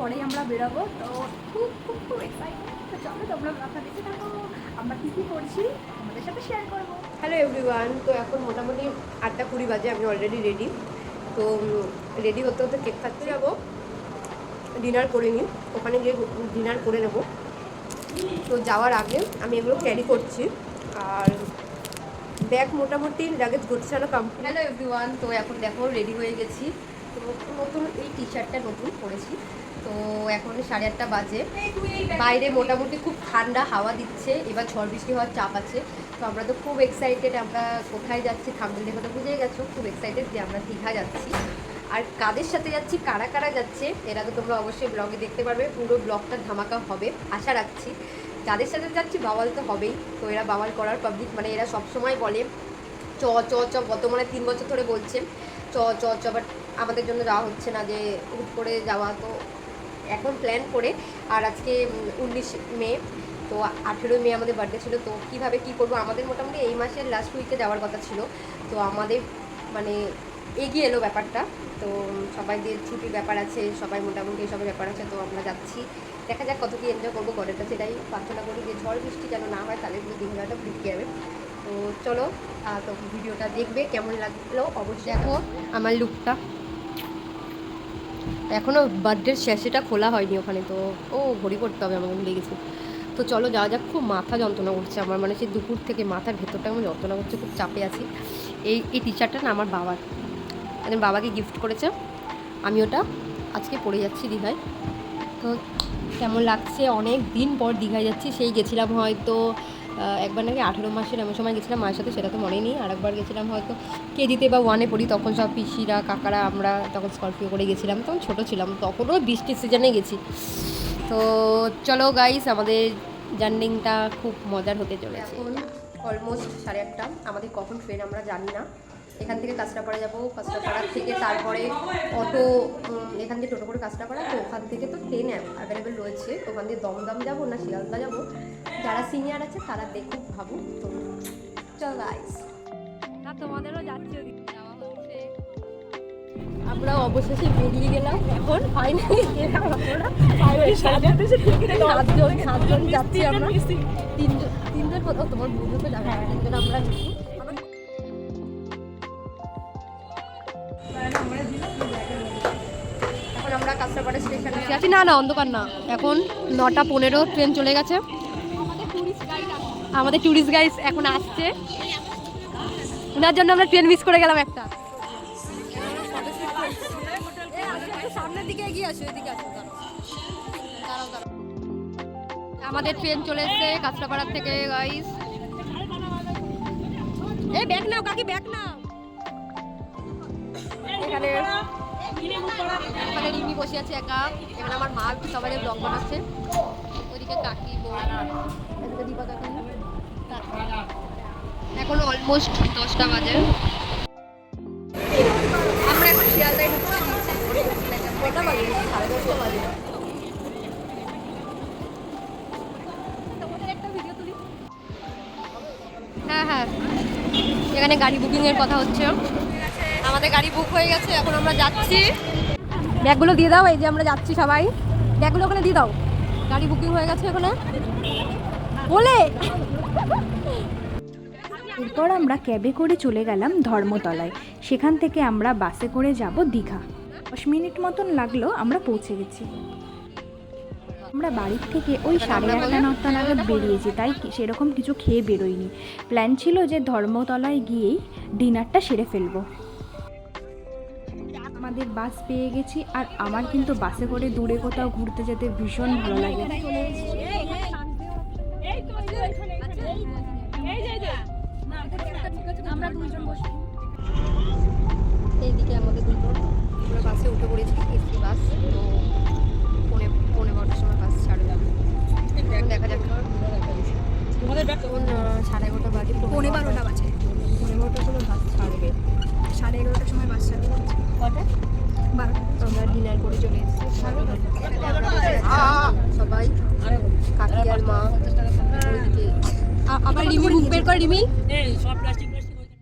পরেই আমরা বেরোবো। তো খুব খুব খুব এক্সাইটেড তো চলো তোমরা ব্লগটা দেখে থাকো আমরা কী কী করছি আমাদের সাথে শেয়ার করব। হ্যালো এভরিওয়ান তো এখন মোটামুটি আটটা কুড়ি বাজে আমি অলরেডি রেডি তো রেডি হতে হতে কেক খাচ্ছি। যাব। ডিনার করে নিই। ওখানে গিয়ে ডিনার করে নেব। তো যাওয়ার আগে আমি এগুলো ক্যারি করছি। আর ব্যাগ মোটামুটি লাগেজ গোছানো কমপ্লিট হ্যালো এভরিওয়ান তো এখন দেখো রেডি হয়ে গেছি। তো নতুন এই টি শার্টটা নতুন পরেছি। তো এখন সাড়ে আটটা বাজে। বাইরে মোটামুটি খুব ঠান্ডা, হাওয়া দিচ্ছে। এবার ঝড় বৃষ্টি হওয়ার চাপ আছে। তো আমরা তো খুব এক্সাইটেড আমরা কোথায় যাচ্ছি? থামলে দেখে তো বুঝেই গেছো, খুব এক্সাইটেড যে আমরা দীঘা যাচ্ছি। আর কাদের সাথে যাচ্ছি, কারা কারা যাচ্ছে, এরা তো তোমরা অবশ্যই ব্লগে দেখতে পারবে। পুরো ব্লগটা ধামাকা হবে, আশা রাখছি। যাদের সাথে যাচ্ছি, বাওয়াল তো হবেই। তো এরা বাওয়াল করার পাবলিক মানে এরা সবসময় বলে, চ চ চ। গত মানে তিন বছর ধরে বলছে চ চ চ। বাট আমাদের জন্য যাওয়া হচ্ছে না যে হুট করে যাওয়া, তো এখন প্ল্যান করে, আর আজকে উনিশ মে, তো আঠেরোই মে আমাদের বার্থডে ছিল, তো কীভাবে কী করব? আমাদের মোটামুটি এই মাসের লাস্ট উইকে যাওয়ার কথা ছিল, তো আমাদের মানে এগিয়ে এলো ব্যাপারটা, তো সবাইদের ছুটির ব্যাপার আছে, সবাই মোটামুটি এসবের ব্যাপার আছে, তো আমরা যাচ্ছি। দেখা যাক কত কি এনজয় করব, ঘরের এটাই প্রার্থনা করি যে ঝড় বৃষ্টি যেন না হয়, তাহলে কিন্তু দীঘাটা ফিরতে যাবে। তো চলো তো ভিডিওটা দেখবে, কেমন লাগল, অবশ্যই দেখো। আমার লুকটা এখনও বার্থডের শেষেটা খোলা হয়নি ওখানে, তো ও ঘড়ি করতে হবে আমাকে ভুলে গেছি। তো চলো যাওয়া যাক, খুব মাথা যন্ত্রণা করছে আমার মানে সেই দুপুর থেকে মাথার ভেতরটা আমার যন্ত্রণা করছে, খুব চাপে আছি। এই এই টি শার্টটা না আমার বাবার মানে বাবাকে গিফট করেছে, আমি ওটা আজকে পড়ে যাচ্ছি দীঘায়। তো কেমন লাগছে? অনেক দিন পর দীঘায় যাচ্ছি, সেই গেছিলাম হয়তো একবার নাকি আঠেরো মাসের এমন সময় গেছিলাম মায়ের সাথে, সেটা তো মনে নেই। আর একবার গেছিলাম হয়তো কেজিতে বা ওয়ানে পড়ি, তখন সব পিসিরা, কাকারা, আমরা তখন স্করপিও করে গেছিলাম, তখন ছোটো ছিলাম, তখনও বৃষ্টির সিজনে গেছি। তো চলো গাইস আমাদের জার্নিংটা খুব মজার হতে চলেছে। অলমোস্ট সাড়ে একটা আমাদের কখন ট্রেন আমরা জানি না। এখান থেকে কাঁচরাপাড়া যাব কাঁচরাপাড়ার থেকে তারপরে অটো এখান থেকে টোটো করে কাঁচরাপাড়া তো ওখান থেকে তো ট্রেন অ্যাভেলেবেল রয়েছে। ওখান দিয়ে দমদম যাব না শিয়ালদা যাব। যারা সিনিয়র আছে তারা দেখুক ভাবো তো চল গাইস না তোমাদেরও যাচ্ছে যাওয়া হচ্ছে। আমরা অবশেষে বেরিয়ে গেলাম। এখন ফাইনালি গেলাম আমরা। সাতজন সাতজন যাচ্ছি আমরা। তিনজন তিনজন কোথাও তোমার বন্ধু তো যাবে তিনজন আমরা আছি না না, অন্ধকার না। এখন নটা পনেরো ট্রেন চলে গেছে। আমাদের ট্যুরিস্ট গাইড এখন আসছে। ওনার জন্য আমরা ট্রেন মিস করে গেলাম একটা। আমাদের ট্রেন চলে এসেছে কাঁচরাপাড়ার থেকে গাইস এই ব্যাগ নাও, কাকি ব্যাগ নাও। বসে আছে একা। এখানে আমার মা সবাই ব্লগ বানাচ্ছে। ওইদিকে কাকি এদিকে দীপা কাকি। এখন অলমোস্ট দশটা বাজে। আমরা এখন শিয়ালদায় কটা হ্যাঁ হ্যাঁ। এখানে গাড়ি বুকিংয়ের কথা হচ্ছে। আমাদের গাড়ি বুক হয়ে গেছে। এখন আমরা যাচ্ছি। ব্যাগগুলো দিয়ে দাও, এই যে আমরা যাচ্ছি সবাই। ব্যাগগুলো ওখানে দিয়ে দাও। গাড়ি বুকিং হয়ে গেছে ওখানে। বলে! এরপর আমরা ক্যাবে করে চলে গেলাম ধর্মতলায়। সেখান থেকে আমরা বাসে করে যাব দীঘা। দশ মিনিট মতন লাগল আমরা পৌঁছে গেছি। আমরা বাড়ির থেকে ওই সাড়ে আটটা নটা নাগাদ বেরিয়েছি, তাই সেরকম কিছু খেয়ে বেরোইনি। প্ল্যান ছিল যে ধর্মতলায় গিয়েই ডিনারটা সেরে ফেলব। আমাদের বাস পেয়ে গেছি আর আমার কিন্তু বাসে করে দূরে কোথাও ঘুরতে যেতে ভীষণ ভালো লাগে। এইদিকে আমাদের দুজন আমরা বাসে উঠে পড়েছি এসি বাস তো পৌনে পৌনে বারোটার সময় বাস ছাড়বে। এখন দেখা যাক। সাড়ে এগারোটা বাজে পৌনে বারোটা বাজে। পৌনে বারোটার সময় বাস। ছাড়বে সাড়ে এগারোটার সময় বাস ছাড়বে কটা? বারোটা। আমরা ডিনার করে চলে এসেছি। সবাই কাকি আর মা আবার রিমি বুক বের কর রিমি।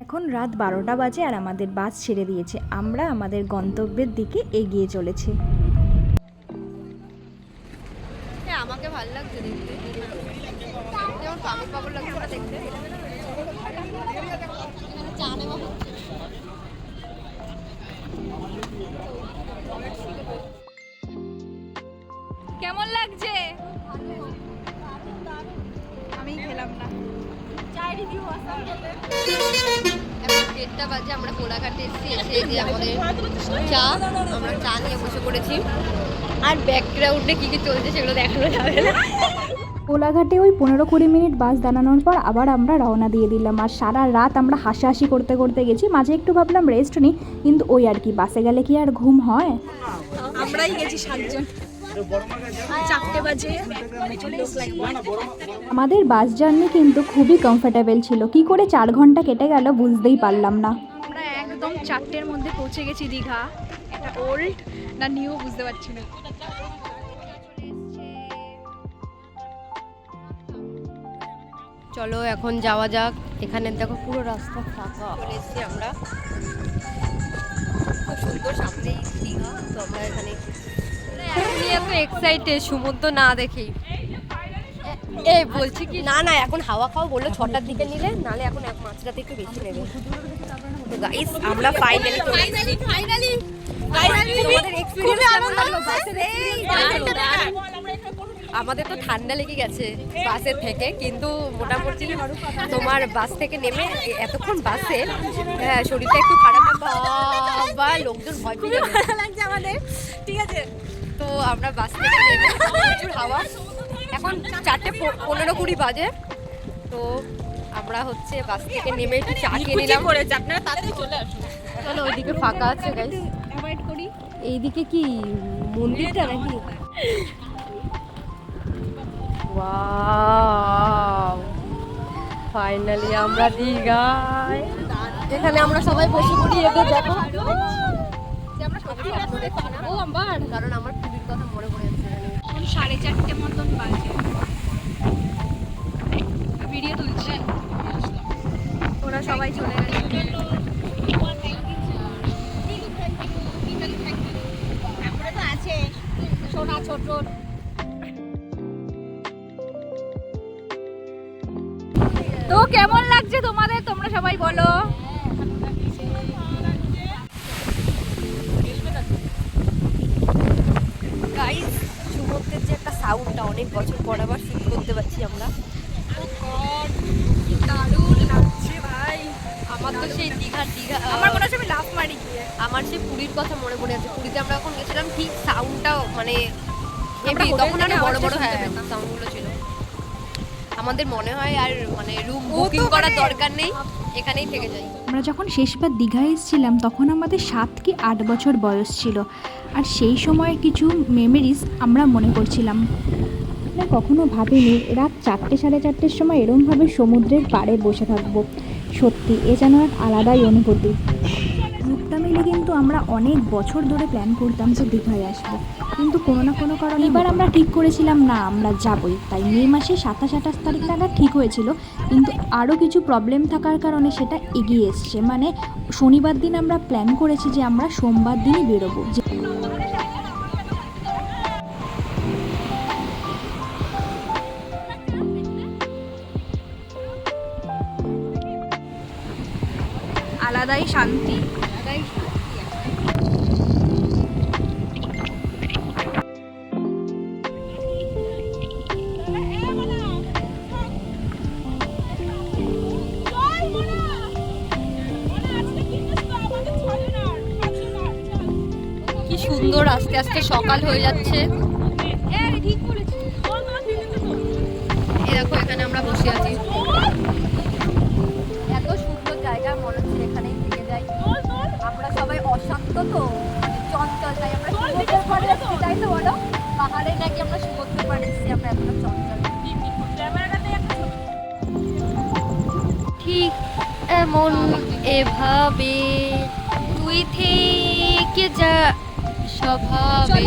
এখন এখন রাত বারোটা বাজে আর আমাদের বাস ছেড়ে দিয়েছে। আমরা আমাদের গন্তব্যের দিকে এগিয়ে চলেছি। হ্যাঁ আমাকে ভালো লাগছে দেখতে। যেমন পাগল পাগল লাগছে দেখতে। চা নেওয়া খেলাম না। এখন দেড়টা বাজে আমরা কোলাঘাটে এসেছি এসে যে আমাদের চা আমরা চা নিয়ে বসে পড়েছি। আর ব্যাকগ্রাউন্ডে কী কী চলছে সেগুলো দেখানো যাবে না। কোলাঘাটে ওই পনেরো কুড়ি মিনিট বাস দাঁড়ানোর পর আবার আমরা রওনা দিয়ে দিলাম। আর সারা রাত আমরা হাসাহাসি করতে করতে গেছি। মাঝে একটু ভাবলাম রেস্ট নিই কিন্তু ওই আর কি বাসে গেলে কি আর ঘুম হয়? আমরাই গেছি সাতজন। চারটে বাজে আমাদের বাস জার্নি কিন্তু খুবই কমফোর্টেবল ছিল। কি করে চার ঘণ্টা কেটে গেল বুঝতেই পারলাম না। আমরা একদম চারটের মধ্যে পৌঁছে গেছি দীঘা। এটা ওল্ড না নিউ বুঝতে পারছি না। চলো এখন যাওয়া যাক। এখানে দেখো পুরো রাস্তা ফাঁকা। চলে এসেছি আমরা। খুব সুন্দর সামনেই দীঘা। তো আমরা এখানে এখনই এত এক্সাইটেড সমুদ্র না দেখেই। এ বলছি কি? না না এখন হাওয়া খাওয়া বলল ছটার দিকে নিলে নালে এখন এক মাছটা থেকে বেশি নেবে। তো গাইস আমরা ফাইনালি ফাইনালি ফাইনালি আমাদের তো ঠান্ডা লেগে গেছে বাসের থেকে কিন্তু মোটামুটি তোমার বাস থেকে নেমে এতক্ষণ বাসে হ্যাঁ শরীরটা একটু খারাপ বা লোকজন ভয় পেয়ে লাগছে আমাদের। ঠিক আছে। আমরা বাস থেকে প্রচুর হাওয়া। এখন চারটে পনেরো কুড়ি বাজে। তো আমরা হচ্ছে বাস থেকে নেমে একটু চা খেয়ে নিলাম। আপনারা তাড়াতাড়ি চলে আসুন। চলো ওইদিকে ফাঁকা আছে গাইস এইদিকে কি মন্দিরটা নাকি? ফাইনালি আমরা দীঘায়। এখানে আমরা সবাই বসে পড়ি এদের দেখো। যে আমরা সত্যি আসলে ও আমার কারণ আমার সাড়ে চারটে মতন সোনা ছোট তো কেমন লাগছে তোমাদের? তোমরা সবাই বলো গাইস সমুদ্রের যে একটা সাউন্ডটা অনেক বছর পর আবার ফিল করতে পারছি আমরা। দারুণ লাগছে ভাই আমার তো সেই দীঘার দীঘা আমার মনে হচ্ছে আমি লাফ মারি গিয়ে। আমার সেই পুরীর কথা মনে পড়ে আছে পুরীতে আমরা যখন গেছিলাম ঠিক সাউন্ডটাও মানে হেভি তখন আরও বড় বড় হ্যাঁ সাউন্ডগুলো ছিল। আমাদের মনে হয় আর মানে রুম বুকিং করার মানে- দরকার নেই। এখানেই থেকে যাই। আমরা যখন শেষবার দীঘায় এসেছিলাম, তখন আমাদের সাত কি আট বছর বয়স ছিল। আর সেই সময় কিছু মেমোরিজ আমরা মনে করছিলাম। আমরা কখনো ভাবিনি, রাত চারটে সাড়ে চারটের সময় এরমভাবে সমুদ্রের পাড়ে বসে থাকব। সত্যি, এ যেন এক আলাদাই অনুভূতি। গ্রুপটা মিলে কিন্তু আমরা অনেক বছর ধরে প্ল্যান করতাম যে দীঘায় আসব। কিন্তু কোনো না কোনো কারণে এবার আমরা ঠিক করেছিলাম না আমরা যাবই। তাই মে মাসে সাতাশ আঠাশ তারিখ নাগাদ ঠিক হয়েছিল। কিন্তু আরও কিছু প্রবলেম থাকার কারণে সেটা এগিয়ে এসছে। মানে শনিবার দিন আমরা প্ল্যান করেছি যে আমরা সোমবার দিনই বেরোবো। যে আলাদাই শান্তি। কি সুন্দর, আস্তে আস্তে সকাল হয়ে যাচ্ছে। দেখো, এখানে আমরা বসে আছি। এত সুন্দর জায়গা, মনে হচ্ছে এখানেই থেকে যাই। আমরা সবাই অশান্ত তো মানে চঞ্চল, তাই আমরা সমুদ্রের পাড়ে যাচ্ছি তাই তো বলো? পাহাড়ে নাকি আমরা সমুদ্রের পাড়ে এসেছি, আমরা এতটা চঞ্চল। ঠিক এমন এভাবে তুই থেকে যা স্বভাবে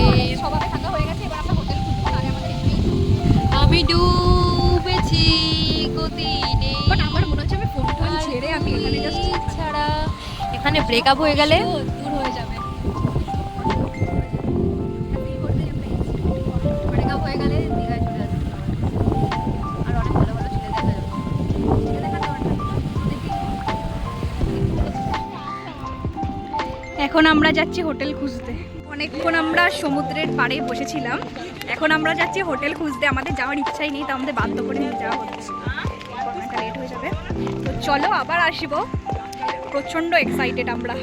থাকা হয়ে গেছে এবার আমরা হোটেল খুঁজবো আগে আমাদের আমি ডুবেছি বাট আমার মনে হচ্ছে আমি ফোন টোন ছেড়ে আমি এখানে জাস্ট এখানে ব্রেকআপ হয়ে গেলে? দূর হয়ে যাবে। হয়ে এখন আমরা যাচ্ছি হোটেল খুঁজতে। অনেকক্ষণ আমরা সমুদ্রের পাড়ে বসেছিলাম। এখন আমরা যাচ্ছি হোটেল খুঁজতে, আমাদের যাওয়ার ইচ্ছাই নেই তো আমাদের বাধ্য করে নিয়ে যাওয়া হচ্ছে। লেট হয়ে যাবে। তো চলো আবার আসব। প্রচণ্ড এক্সাইটেড আমরা।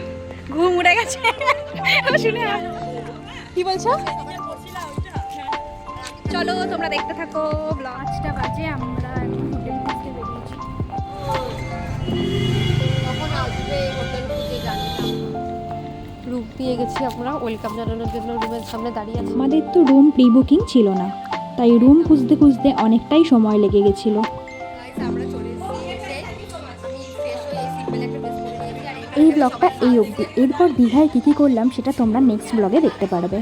ঘুম উড়ে গেছে। শুনে কি বলছো? চলো তোমরা দেখতে থাকো। ব্লগ পাঁচটা বাজে, আমরা হোটেল খুঁজতে বেরিয়েছি। রুম গেছি আমরা। ওয়েলকাম জানানোর জন্য রুমের সামনে দাঁড়িয়ে আছি। আমাদের তো রুম প্রি বুকিং ছিল না তাই রুম খুঁজতে খুঁজতে অনেকটাই সময় লেগে গেছিল। এই ব্লগটা এই অবধি। এরপর দীঘায় কী কী করলাম সেটা তোমরা নেক্সট ব্লগে দেখতে পারবে।